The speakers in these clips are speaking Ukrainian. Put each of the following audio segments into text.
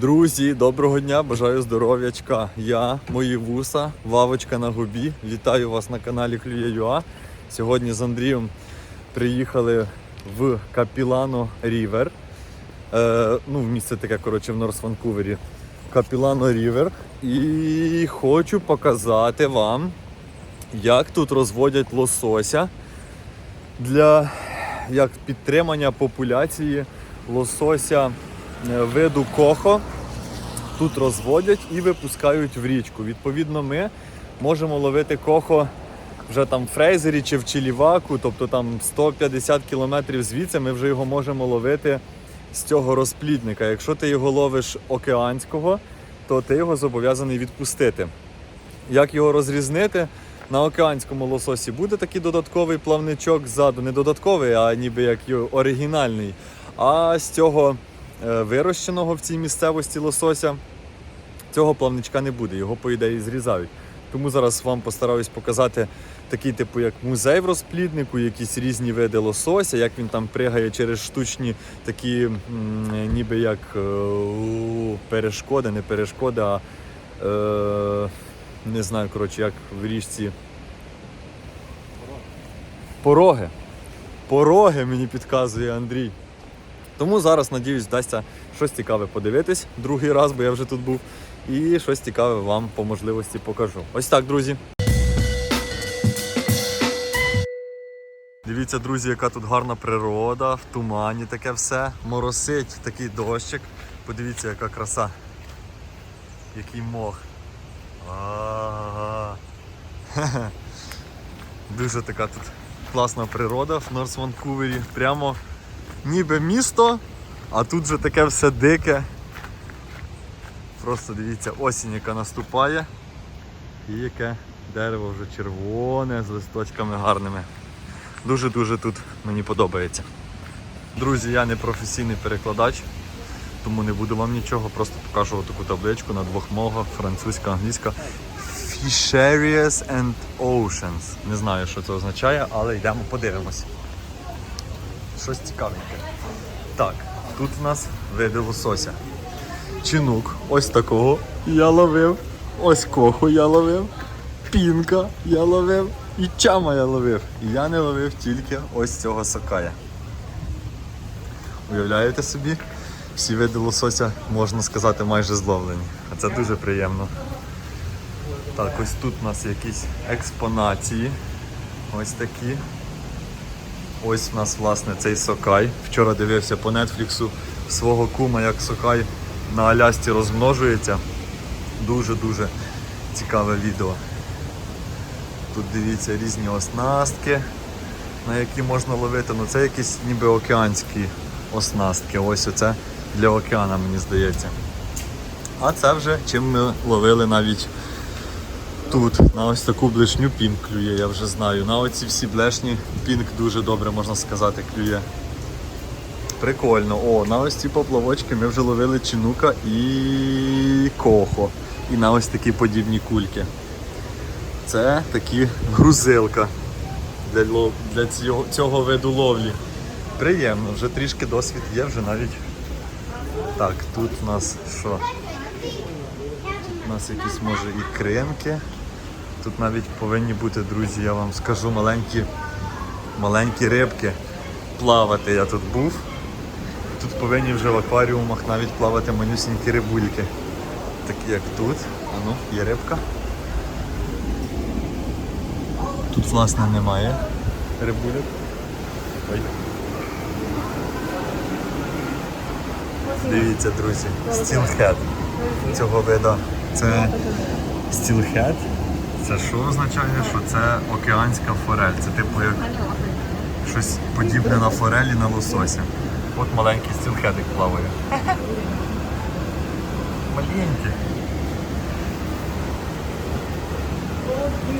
Друзі, доброго дня, бажаю здоров'ячка. Я, мої вуса, вавочка на губі. Вітаю вас на каналі Клює.ua. Сьогодні з Андрієм приїхали в Капілано Рівер. Е, ну, місце таке, коротше, в Норс Ванкувері. Капілано Рівер. І хочу показати вам, як тут розводять лосося для як підтримання популяції лосося виду кохо. Тут розводять і випускають в річку. Відповідно, ми можемо ловити кохо вже там в Фрейзері чи в Чиліваку, тобто там 150 кілометрів звідси ми вже його можемо ловити з цього розплідника. Якщо ти його ловиш океанського, то ти його зобов'язаний відпустити. Як його розрізнити? На океанському лососі буде такий додатковий плавничок ззаду, не додатковий, а ніби як оригінальний. А з цього е, вирощеного в цій місцевості лосося цього плавничка не буде, його по ідеї зрізають. Тому зараз вам постараюсь показати такий, типу, як музей в розпліднику, якісь різні види лосося, як він там пригає через штучні такі, ніби як е, перешкоди, не перешкоди, а е, не знаю, коротше, як в річці. Пороги. Пороги мені підказує Андрій. Тому зараз, надіюсь, вдасться щось цікаве подивитись другий раз, бо я вже тут був. І щось цікаве вам по можливості покажу. Ось так, друзі. Дивіться, друзі, яка тут гарна природа, в тумані таке все. Моросить такий дощик. Подивіться, яка краса. Який мох. Ага. Дуже така тут класна природа в Норс Ванкувері. Прямо ніби місто, а тут же таке все дике. Просто дивіться, осінь, яка наступає. І яке дерево вже червоне з листочками гарними. Дуже-дуже тут мені подобається. Друзі, я не професійний перекладач, тому не буду вам нічого, просто покажу таку табличку на двох мовах, французька, англійська. Fisheries and Oceans. Не знаю, що це означає, але йдемо подивимось. Щось цікавеньке. Так, тут у нас види лосося. Чинук, ось такого я ловив. Ось коху я ловив. Пінка я ловив. І чама я ловив. І я не ловив тільки ось цього сокая. Уявляєте собі? Всі види лосося, можна сказати, майже зловлені. А це дуже приємно. Так, ось тут у нас якісь експонації. Ось такі. Ось у нас власне цей Сокай. Вчора дивився по нетфліксу свого кума, як Сокай на Алясці розмножується. Дуже-дуже цікаве відео. Тут дивіться різні оснастки, на які можна ловити. Ну це якісь ніби океанські оснастки. Ось оце для океана, мені здається. А це вже чим ми ловили навіть тут. На ось таку блешню пінк клює, я вже знаю. На оці всі блешні пінк дуже добре, можна сказати, клює. Прикольно. О, на ось ці поплавочки ми вже ловили чинука і кохо. І на ось такі подібні кульки. Це такі грузилка для, лов- для цього, цього виду ловлі. Приємно, вже трішки досвід є, вже навіть. Так, тут у нас що? У нас якісь може і кринки. Тут навіть повинні бути, друзі, я вам скажу, маленькі, маленькі рибки плавати. Я тут був. Тут повинні вже в акваріумах навіть плавати манюсінькі рибульки. Такі як тут. А ну, є рибка. Тут власне немає рибулек. Ой. Дивіться, друзі, стілхед цього вида. Це стілхед. Це що означає? Що це океанська форель. Це типу як щось подібне на форелі на лосося. От маленький стілхедик плаває. Маленький.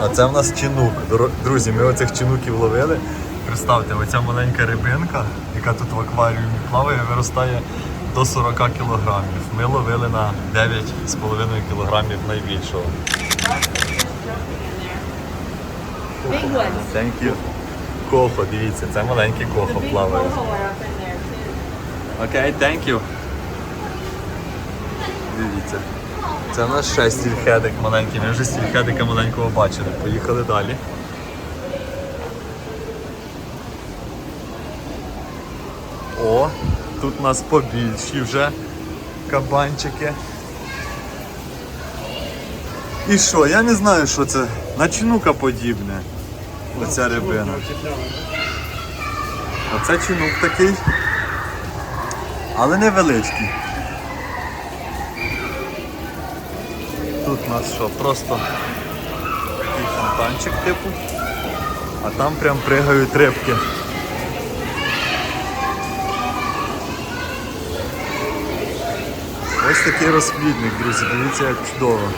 А це в нас чинук. Друзі, ми оцих чинуків ловили. Представте, оця маленька рибинка, яка тут в акваріумі плаває, виростає до 40 кілограмів. Ми ловили на 9,5 кілограмів найбільшого. Thank you. Кохо, дивіться, це маленький кохо плаває. Окей, thank you. Дивіться. Це в нас ще стільхедик маленький. Ми вже стільхедика маленького бачили. Поїхали далі. О, тут у нас побільші вже кабанчики. І що? Я не знаю, що це. На чинука подібне. Оця рибина. Оце чинук такий. Але невеличкий. Тут у нас що, просто такий фонтанчик типу, а там прям пригають рибки. Такий розплідник, друзі, дивіться, як чудово.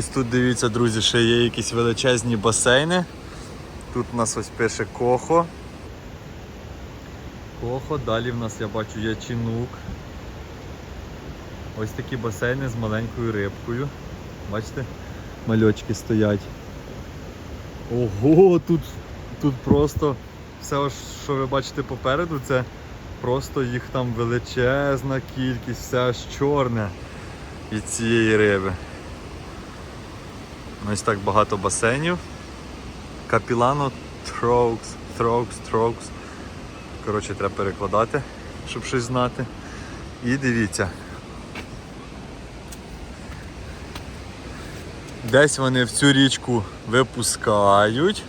Ось тут дивіться, друзі, ще є якісь величезні басейни. Тут у нас ось пише Кохо. Кохо, далі в нас я бачу є чинук. Ось такі басейни з маленькою рибкою. Бачите? Мальочки стоять. Ого, тут, тут просто все, що ви бачите попереду, це просто їх там величезна кількість, все аж чорне від цієї риби. Ось так багато басейнів. Капілано Трокс, Трокс, Трокс. Коротше, треба перекладати, щоб щось знати. І дивіться. Десь вони в цю річку випускають.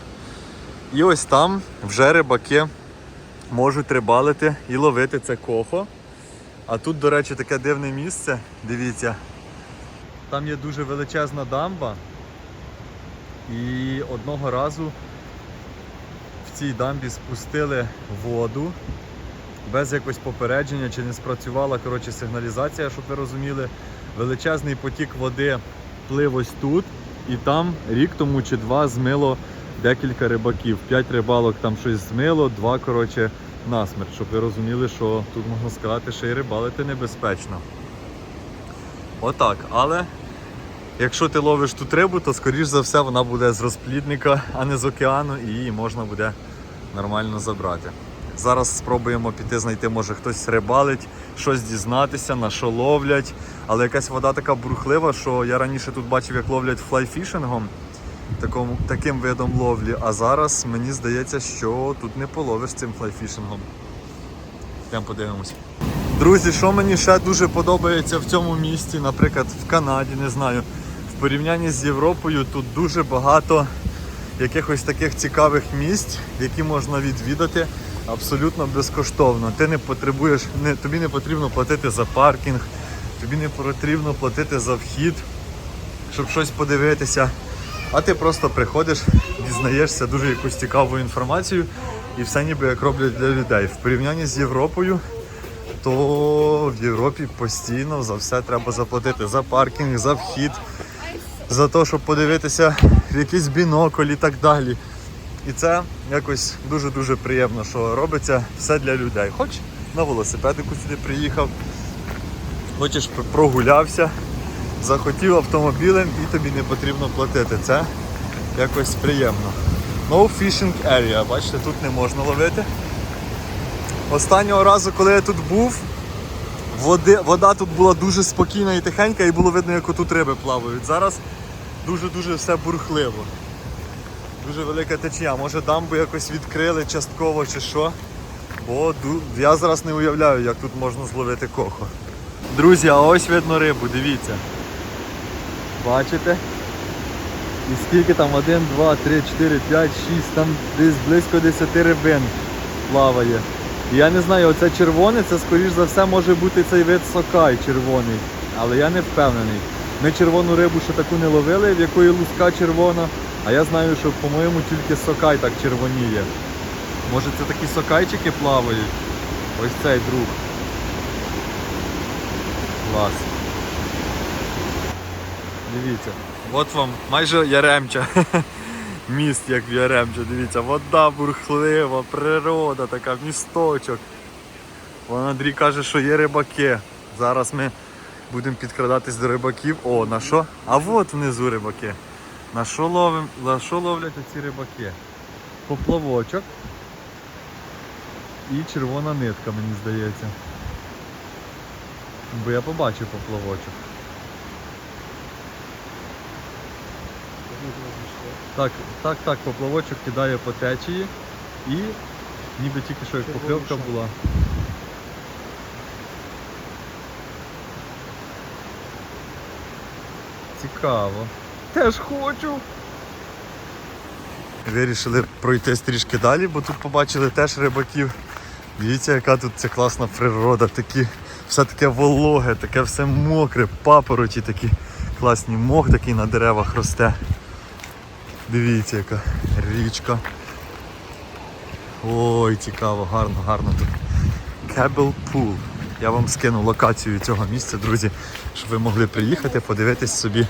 І ось там вже рибаки можуть рибалити і ловити це кохо. А тут, до речі, таке дивне місце. Дивіться. Там є дуже величезна дамба. І одного разу в цій дамбі спустили воду без якогось попередження, чи не спрацювала коротше, сигналізація, щоб ви розуміли. Величезний потік води плив ось тут, і там рік тому чи два змило декілька рибаків. П'ять рибалок там щось змило, два коротше, насмерть, щоб ви розуміли, що тут можна сказати, що і рибалити небезпечно. Отак, але Якщо ти ловиш тут рибу, то скоріш за все вона буде з розплідника, а не з океану, і її можна буде нормально забрати. Зараз спробуємо піти знайти, може хтось рибалить, щось дізнатися, на що ловлять. Але якась вода така бурхлива, що я раніше тут бачив, як ловлять флайфішингом, такому, таким видом ловлі. А зараз мені здається, що тут не половиш цим флайфішингом. Йдемо подивимось. Друзі, що мені ще дуже подобається в цьому місті, наприклад, в Канаді, не знаю, порівнянні з Європою тут дуже багато якихось таких цікавих місць, які можна відвідати абсолютно безкоштовно. Ти не потребуєш, не, тобі не потрібно платити за паркінг, тобі не потрібно платити за вхід, щоб щось подивитися. А ти просто приходиш, дізнаєшся дуже якусь цікаву інформацію і все ніби як роблять для людей. В порівнянні з Європою то в Європі постійно за все треба заплатити. За паркінг, за вхід, за те, щоб подивитися в якийсь бінокль і так далі. І це якось дуже-дуже приємно, що робиться все для людей. Хоч на велосипедику сюди приїхав, хочеш прогулявся, захотів автомобілем і тобі не потрібно платити. Це якось приємно. No fishing area, бачите, тут не можна ловити. Останнього разу, коли я тут був, води, вода тут була дуже спокійна і тихенька, і було видно, як тут риби плавають. Зараз дуже-дуже все бурхливо. Дуже велика течія. Може дамбу якось відкрили частково чи що. Бо я зараз не уявляю, як тут можна зловити кохо. Друзі, а ось видно рибу, дивіться. Бачите? І скільки там? 1, 2, 3, 4, 5, 6, там десь близько 10 рибин плаває. Я не знаю, оце червоне, це скоріш за все може бути цей вид сокай червоний. Але я не впевнений. Ми червону рибу ще таку не ловили, в якої луска червона. А я знаю, що, по-моєму, тільки сокай так червоніє. Може це такі сокайчики плавають? Ось цей друг. Клас. Дивіться, от вам майже Яремча. Міст, як в Яремча, дивіться, вода бурхлива, природа така, місточок. Вон Андрій каже, що є рибаки. Зараз ми будемо підкрадатись до рибаків. О, на що? А от внизу рибаки. На що ловим? На що ловлять оці рибаки? Поплавочок і червона нитка, мені здається. Бо я побачив поплавочок. Так, так, так, поплавочок кидає по течії і ніби тільки що як покльовка була. Цікаво. Теж хочу. Вирішили пройтись трішки далі, бо тут побачили теж рибаків. Дивіться, яка тут ця класна природа, такі, все таке вологе, таке все мокре, папороті такі класні, мох такий на деревах росте. Дивіться, яка річка. Ой, цікаво, гарно, гарно тут. Кебл Pool. Я вам скину локацію цього місця, друзі, щоб ви могли приїхати, подивитись собі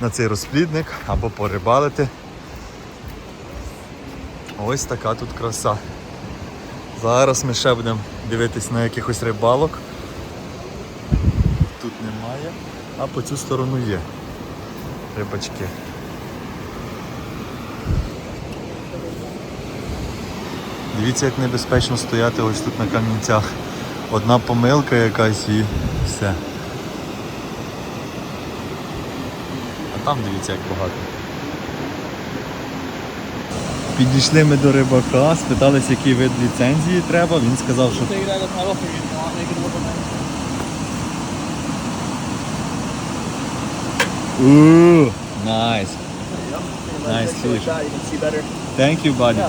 на цей розплідник або порибалити. Ось така тут краса. Зараз ми ще будемо дивитись на якихось рибалок. Тут немає, а по цю сторону є рибачки. Дивіться, як небезпечно стояти ось тут на камінцях. Одна помилка якась і все. А там дивіться як багато. Підійшли ми до рибака, спитались, який вид ліцензії треба. Він сказав, що. Ooh, nice. Nice fish. Thank you, buddy.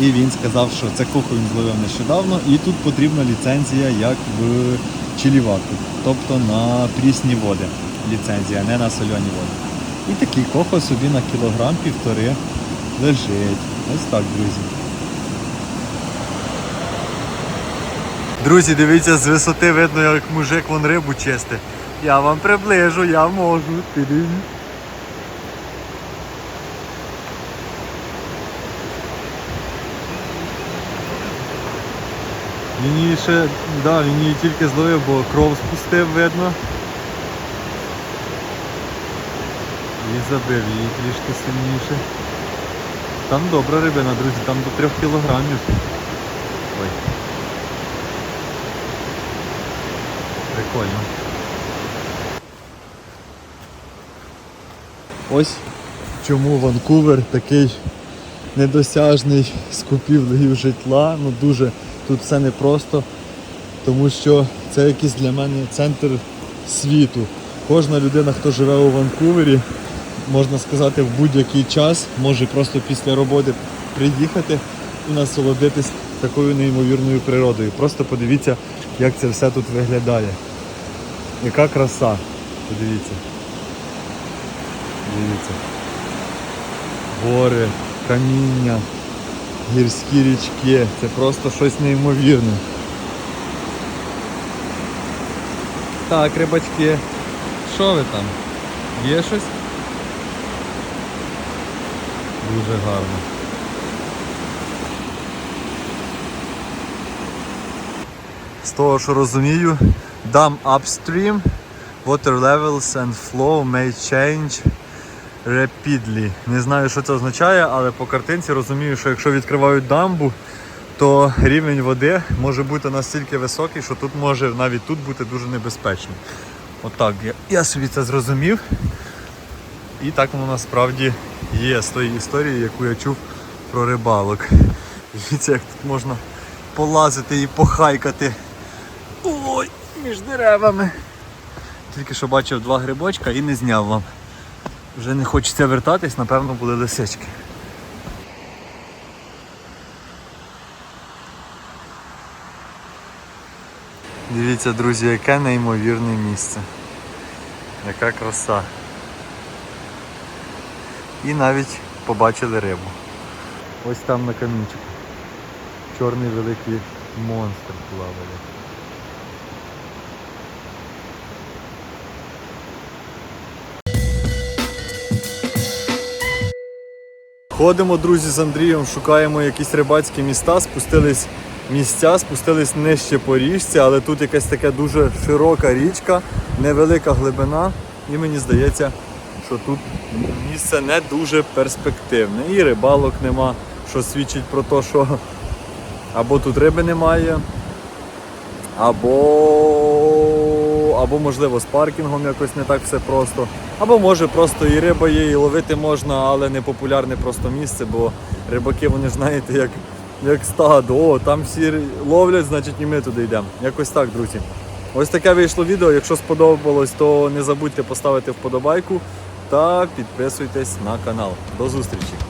І він сказав, що це коху він зловив нещодавно, і тут потрібна ліцензія як в Чиліваку, тобто на прісні води. Ліцензія, не на сольоні води. І такий кохо собі на кілограм півтори лежить. Ось так, друзі. Друзі, дивіться, з висоти видно, як мужик вон рибу чистить. Я вам приближу, я можу. Ти-динь. Він її ще, да, він її тільки зловив, бо кров спустив, видно. І забив її трішки сильніше. Там добра рибина, друзі, там до 3 кілограмів. Ой. Прикольно. Ось чому Ванкувер такий недосяжний з купівлею житла. Ну дуже тут все непросто, тому що це якийсь для мене центр світу. Кожна людина, хто живе у Ванкувері, можна сказати, в будь-який час може просто після роботи приїхати і насолодитись такою неймовірною природою. Просто подивіться, як це все тут виглядає. Яка краса. Подивіться. Дивіться. Гори, каміння, гірські річки. Це просто щось неймовірне. Так, рибачки. Що ви там? Є щось? Дуже гарно. З того, що розумію, dam upstream, water levels and flow may change rapidly. Не знаю, що це означає, але по картинці розумію, що якщо відкривають дамбу, то рівень води може бути настільки високий, що тут може навіть тут бути дуже небезпечно. Отак, я, я собі це зрозумів. І так воно насправді є з тої історії, яку я чув про рибалок. Дивіться, як тут можна полазити і похайкати. Ой, між деревами. Тільки що бачив два грибочка і не зняв вам. Вже не хочеться вертатись, напевно, були лисички. Дивіться, друзі, яке неймовірне місце. Яка краса. І навіть побачили рибу. Ось там на камінчику. Чорний великий монстр плаває. Ходимо, друзі, з Андрієм, шукаємо якісь рибацькі міста, спустились місця, спустились нижче по річці, але тут якась така дуже широка річка, невелика глибина, і мені здається, що тут місце не дуже перспективне. І рибалок нема, що свідчить про те, що або тут риби немає, або, або можливо з паркінгом якось не так все просто. Або може просто і риба є, і ловити можна, але не популярне просто місце, бо рибаки, вони ж знаєте, як, як стадо. О, там всі ловлять, значить і ми туди йдемо. Якось так, друзі. Ось таке вийшло відео. Якщо сподобалось, то не забудьте поставити вподобайку та підписуйтесь на канал. До зустрічі!